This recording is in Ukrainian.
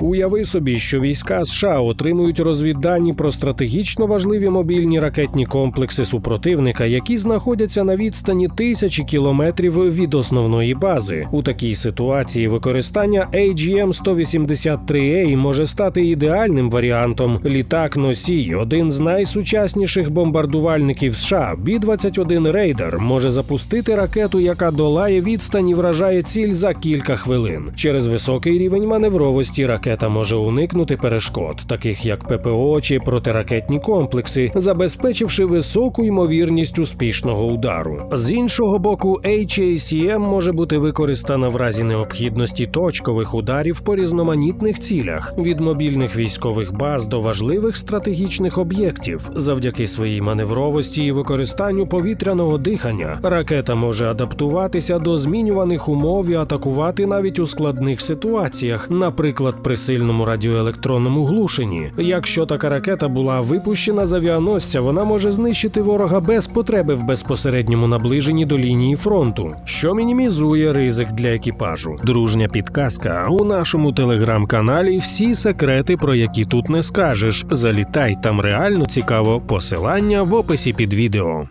Уяви собі, що війська США отримують розвіддані про стратегічно важливі мобільні ракетні комплекси супротивника, які знаходяться на відстані тисячі кілометрів від основної бази. У такій ситуації використання AGM-183A може стати ідеальним варіантом. Літак носій, один з найсучасніших бомбардувальників США, B-21 Raider, може запустити ракету, яка долає відстань і вражає ціль за кілька хвилин. Через високий рівень маневровості ракета може уникнути перешкод, таких як ППО чи протиракетні комплекси, забезпечивши високу ймовірність успішного удару. З іншого боку, HACM може бути використана в разі необхідності точкових ударів по різноманітних цілях від мобільних військових баз до важливих стратегічних об'єктів. Завдяки своїй маневровості і використанню повітряного дихання ракета може адаптуватися до змінюваних умов і атакувати навіть у складних ситуаціях, наприклад, при сильному радіоелектронному глушенні. Якщо така ракета була випущена з авіаносця, вона може знищити ворога без потреби в безпосередньому наближенні до лінії фронту, що мінімізує ризик для екіпажу. Дружня підказка у нашому телеграм-каналі. Всі секрети, про які тут не скажеш. Залітай там реально цікаво. Посилання в описі під відео.